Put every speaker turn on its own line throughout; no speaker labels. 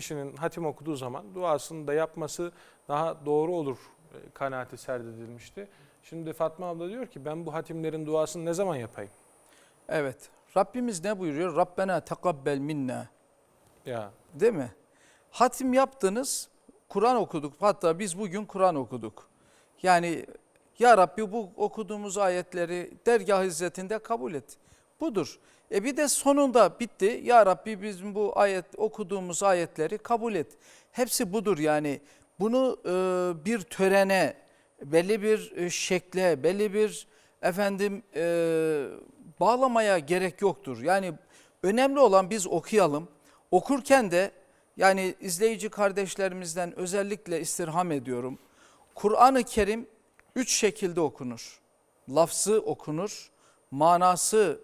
kişinin hatim okuduğu zaman duasını da yapması daha doğru olur e, kanaati serdedilmişti. Şimdi Fatma abla diyor ki ben bu hatimlerin duasını ne zaman yapayım?
Evet. Rabbimiz ne buyuruyor? Rabbena tekabbel minna.
Ya
Değil mi? Hatim yaptınız, Kur'an okuduk. Hatta biz bugün Kur'an okuduk. Yani ya Rabbi bu okuduğumuz ayetleri dergah izzetinde kabul et. Budur. E bir de sonunda bitti. Ya Rabbi bizim bu ayet okuduğumuz ayetleri kabul et. Hepsi budur yani. Bunu e, bir törene, belli bir e, şekle, belli bir efendim e, bağlamaya gerek yoktur. Yani önemli olan biz okuyalım. Okurken de yani izleyici kardeşlerimizden özellikle istirham ediyorum. Kur'an-ı Kerim üç şekilde okunur. Lafzı okunur, manası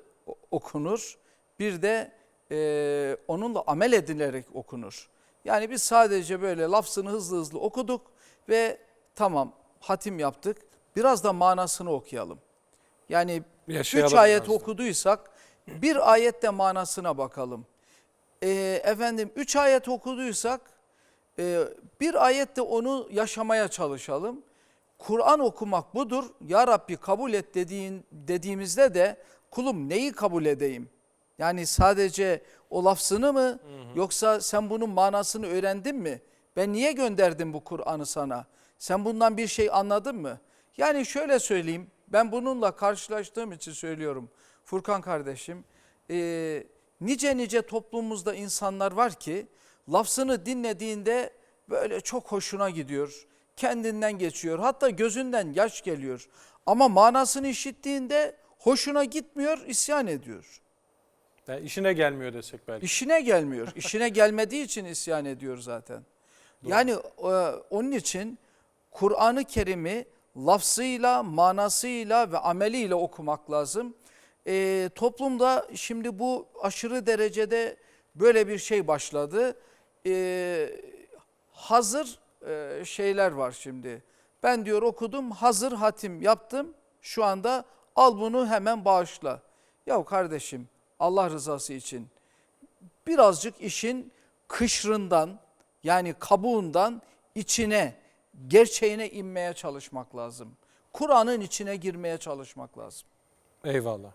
okunur, bir de e, onunla amel edilerek okunur. Yani biz sadece böyle lafzını hızlı hızlı okuduk ve tamam hatim yaptık. Biraz da manasını okuyalım. Yani üç
Yaşayalım
ayet
biraz da.
okuduysak bir ayette manasına bakalım. Ee, efendim üç ayet okuduysak e, bir ayette onu yaşamaya çalışalım. Kur'an okumak budur. Ya Rabbi kabul et dediğin, dediğimizde de kulum neyi kabul edeyim? Yani sadece o lafzını mı yoksa sen bunun manasını öğrendin mi? Ben niye gönderdim bu Kur'an'ı sana? Sen bundan bir şey anladın mı? Yani şöyle söyleyeyim ben bununla karşılaştığım için söylüyorum Furkan kardeşim. e, nice nice toplumumuzda insanlar var ki lafzını dinlediğinde böyle çok hoşuna gidiyor. Kendinden geçiyor hatta gözünden yaş geliyor. Ama manasını işittiğinde hoşuna gitmiyor isyan ediyor.
yani işine gelmiyor desek belki.
İşine gelmiyor. İşine gelmediği için isyan ediyor zaten. Yani e, onun için Kur'an-ı Kerim'i lafzıyla, manasıyla ve ameliyle okumak lazım. E, toplumda şimdi bu aşırı derecede böyle bir şey başladı. E, hazır e, şeyler var şimdi. Ben diyor okudum, hazır hatim yaptım. Şu anda al bunu hemen bağışla. Ya kardeşim Allah rızası için birazcık işin kışrından yani kabuğundan içine, gerçeğine inmeye çalışmak lazım. Kur'an'ın içine girmeye çalışmak lazım.
Eyvallah.